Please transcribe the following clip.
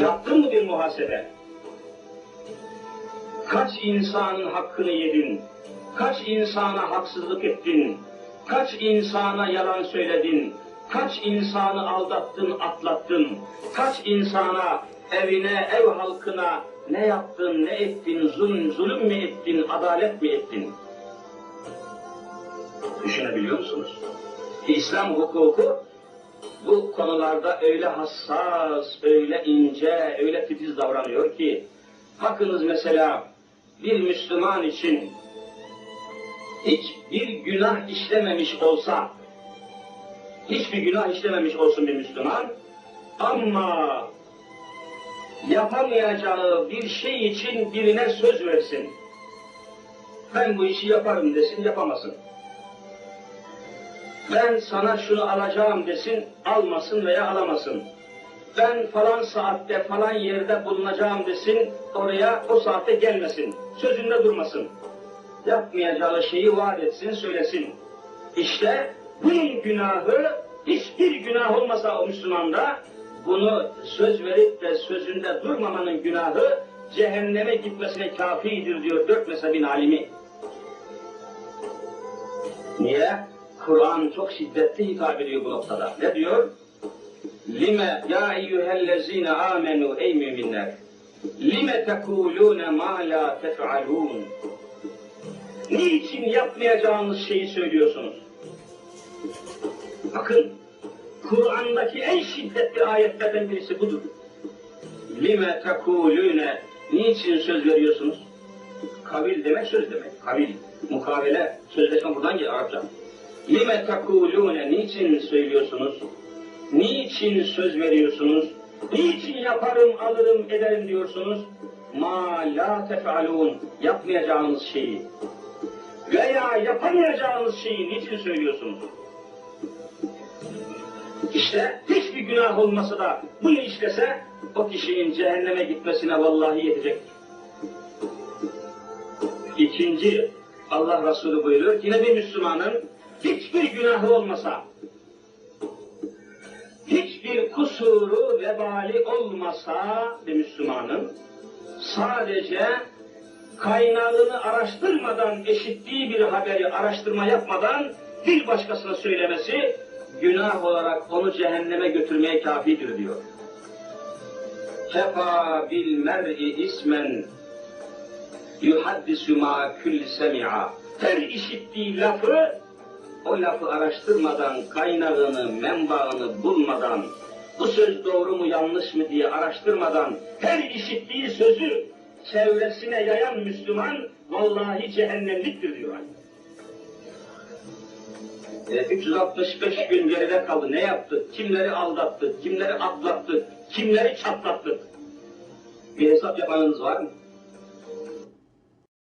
Yaptın mı bir muhasebe? Kaç insanın hakkını yedin? Kaç insana haksızlık ettin? Kaç insana yalan söyledin? Kaç insanı aldattın, atlattın? Kaç insana, evine, ev halkına ne yaptın, ne ettin, zulüm, zulüm mü ettin, adalet mi ettin? Düşünebiliyor musunuz? İslam hukuku bu konularda öyle hassas, öyle ince, öyle titiz davranıyor ki, bakınız mesela bir Müslüman için hiçbir günah işlememiş olsa, hiçbir günah işlememiş olsun bir Müslüman, ama yapamayacağı bir şey için birine söz versin. Ben bu işi yaparım desin, yapamasın. Ben sana şunu alacağım desin, almasın veya alamasın. Ben falan saatte falan yerde bulunacağım desin, oraya o saatte gelmesin. Sözünde durmasın. Yapmayacağı şeyi vaat etsin, söylesin. İşte bunun günahı, hiçbir günah olmasa o Müslümanda, bunu söz verip de sözünde durmamanın günahı, cehenneme gitmesine kafidir diyor dört mezhebin alimi. Niye? Kur'an çok şiddetli hitap ediyor bu noktada. Ne diyor? Lime ya eyyühellezine amenu ey müminler. Lime tekulune ma la tef'alun. Niçin yapmayacağınız şeyi söylüyorsunuz? Bakın, Kur'an'daki en şiddetli ayetlerden birisi budur. Lime tekulune niçin söz veriyorsunuz? Kavil demek söz demek. Kavil, mukavele, sözleşme buradan geliyor Arapça. Lime tekulune niçin söylüyorsunuz? Niçin söz veriyorsunuz? Niçin yaparım, alırım, ederim diyorsunuz? Ma la tef'alun yapmayacağınız şeyi veya yapamayacağınız şeyi niçin söylüyorsunuz? İşte hiçbir günah olmasa da bunu işlese o kişinin cehenneme gitmesine vallahi yetecek. İkinci Allah Resulü buyuruyor ki yine bir Müslümanın hiçbir günahı olmasa hiçbir kusuru vebali olmasa bir Müslümanın sadece kaynağını araştırmadan, eşittiği bir haberi araştırma yapmadan bir başkasına söylemesi günah olarak onu cehenneme götürmeye kafidir diyor. Kefa bil mer'i ismen yuhaddisu ma kulli semi'a. Her işittiği lafı o lafı araştırmadan, kaynağını, menbaını bulmadan, bu söz doğru mu yanlış mı diye araştırmadan her işittiği sözü çevresine yayan Müslüman vallahi cehennemliktir diyor. E, 365 gün geride kaldı. Ne yaptık? Kimleri aldattık? Kimleri atlattık? Kimleri çatlattık? Bir hesap yapanınız var mı?